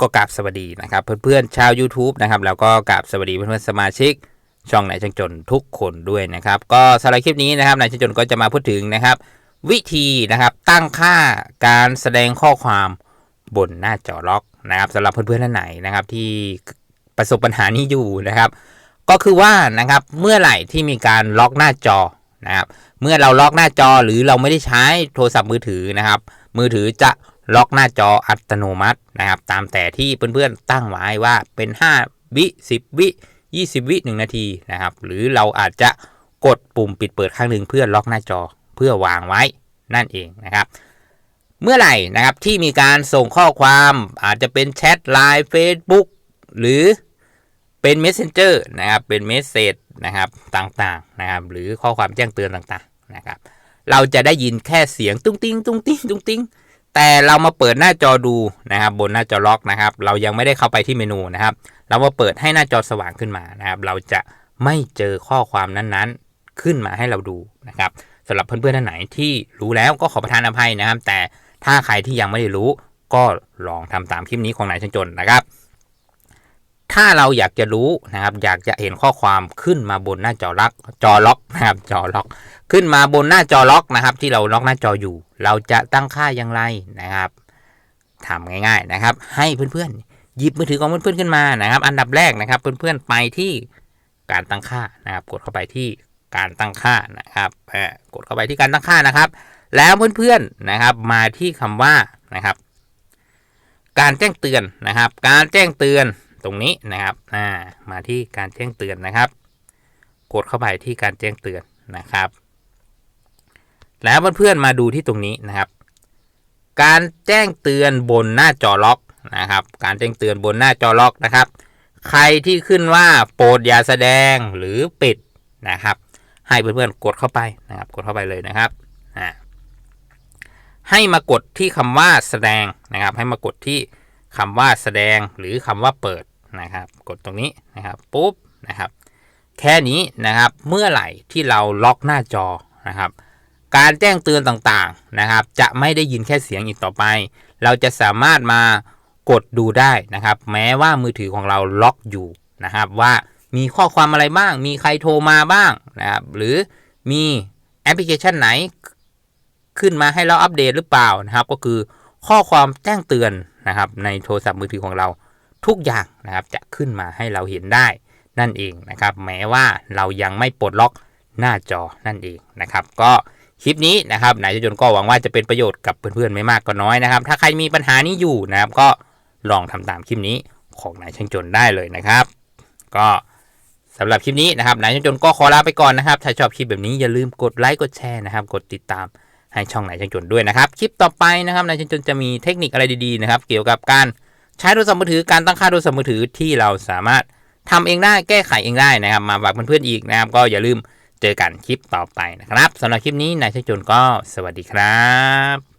ก็กราบสวัสดีนะครับเพื่อนๆชาว YouTube นะครับแล้วก็กราบสวัสดีเพื่อนๆสมาชิก ช่องนายช่างจนทุกคนด้วยนะครับ ก็สำหรับคลิปนี้นะครับนายช่างจนก็จะมาพูดถึงนะครับ วิธีนะครับตั้งค่าการแสดงข้อความบนหน้าจอล็อกนะครับสำหรับเพื่อนๆท่านไหนนะครับที่ประสบปัญหานี้อยู่นะครับ ก็คือว่านะครับเมื่อไหร่ที่มีการล็อกหน้าจอนะครับ เมื่อเราล็อกหน้าจอหรือเราไม่ได้ใช้โทรศัพท์มือถือนะครับ มือถือจะ ล็อกหน้าจออัตโนมัตินะครับ ตามแต่ที่เพื่อนๆตั้งไว้ว่าเป็น 5 วิ 10 วิ 20 วิ 1 นาทีนะครับ หรือเราอาจจะกดปุ่มปิดเปิดครั้งหนึ่งเพื่อล็อกหน้าจอเพื่อวางไว้นั่นเองนะครับ เมื่อไหร่นะครับที่มีการส่งข้อความอาจจะเป็นแชทไลน์ Facebook หรือเป็น Messenger นะครับเป็นเมสเซจนะครับต่างๆนะครับหรือข้อความแจ้งเตือนต่างๆนะครับเราจะได้ยินแค่เสียงตุ้งติ้งตุ้งติ้งตุ้งติ้ง แต่เรามาเปิดหน้าจอดูนะครับบนหน้าจอล็อกนะครับ เรายังไม่ได้เข้าไปที่เมนูนะครับ เรามาเปิดให้หน้าจอสว่างขึ้นมานะครับ เราจะไม่เจอข้อความนั้นๆ ขึ้นมาให้เราดูนะครับสำหรับเพื่อนๆท่านไหนที่รู้แล้วก็ขอประทานอภัยนะครับ แต่ถ้าใครที่ยังไม่ได้รู้ก็ลองทำตามคลิปนี้ของนายช่างจนนะครับ ถ้าเราอยากจะรู้นะครับ อยากจะเห็นข้อความขึ้นมาบนหน้าจอล็อกจอล็อกนะครับจอล็อก ขึ้นมาบนหน้าจอล็อกนะครับ ที่เราล็อกหน้าจออยู่ เราจะตั้งค่าอย่างไรนะครับทำง่ายๆนะครับ ให้เพื่อนๆหยิบมือถือของเพื่อนๆขึ้นมานะครับ อันดับแรกนะครับ เพื่อนๆไปที่การตั้งค่านะครับ กดเข้าไปที่การตั้งค่านะครับอ่อกดเข้าไปที่การตั้งค่านะครับ แล้วเพื่อนๆนะครับ มาที่คำว่านะครับ การแจ้งเตือนนะครับ การแจ้งเตือน ตรงนี้นะครับอ่ามาที่การแจ้งเตือนนะครับ กดเข้าไปที่การแจ้งเตือนนะครับ แล้วเพื่อนๆมาดูที่ตรงนี้นะครับ การแจ้งเตือนบนหน้าจอล็อกนะครับ การแจ้งเตือนบนหน้าจอล็อกนะครับ ใครที่ขึ้นว่าโปรดอย่าแสดงหรือปิดนะครับ ให้เพื่อนๆกดเข้าไปนะครับ กดเข้าไปเลยนะครับอ่าให้มากดที่คำว่าแสดงนะครับ ให้มากดที่คำว่าแสดงหรือคำว่าเปิด นะครับ กดตรงนี้นะครับปุ๊บนะครับ แค่นี้นะครับเมื่อไหร่ที่เราล็อกหน้าจอนะครับ การแจ้งเตือนต่างๆนะครับ จะไม่ได้ยินแค่เสียงอีกต่อไป เราจะสามารถมากดดูได้นะครับ แม้ว่ามือถือของเราล็อกอยู่นะครับ ว่ามีข้อความอะไรบ้าง มีใครโทรมาบ้างนะครับ หรือมีแอปพลิเคชันไหนขึ้นมาให้เราอัปเดตหรือเปล่านะครับ ก็คือข้อความแจ้งเตือนนะครับในโทรศัพท์มือถือของเรา ทุกอย่างนะครับจะขึ้นมาให้เราเห็นได้นั่นเองนะครับ แม้ว่าเรายังไม่ปลดล็อกหน้าจอนั่นเองนะครับ ก็คลิปนี้นะครับนายจนก็หวังว่าจะเป็นประโยชน์กับเพื่อนๆไม่มากก็น้อยนะครับ ถ้าใครมีปัญหานี้อยู่นะครับ ก็ลองทำตามคลิปนี้ของนายช่างจนได้เลยนะครับ ก็สำหรับคลิปนี้นะครับนายช่างจนก็ขอลาไปก่อนนะครับ ถ้าชอบคลิปแบบนี้อย่าลืมกดไลค์กดแชร์นะครับ กดติดตามให้ช่องนายช่างจนด้วยนะครับ คลิปต่อไปนะครับนายช่างจนจะมีเทคนิคอะไรดีๆนะครับ เกี่ยวกับการ ใช้โทรศัพท์มือถือการตั้งค่าโทรศัพท์มือถือที่เราสามารถทำเองได้แก้ไขเองได้นะครับ มาฝากเพื่อนๆอีกนะครับ ก็อย่าลืมเจอกันคลิปต่อไปนะครับสำหรับคลิปนี้นายชัยจุนก็สวัสดีครับ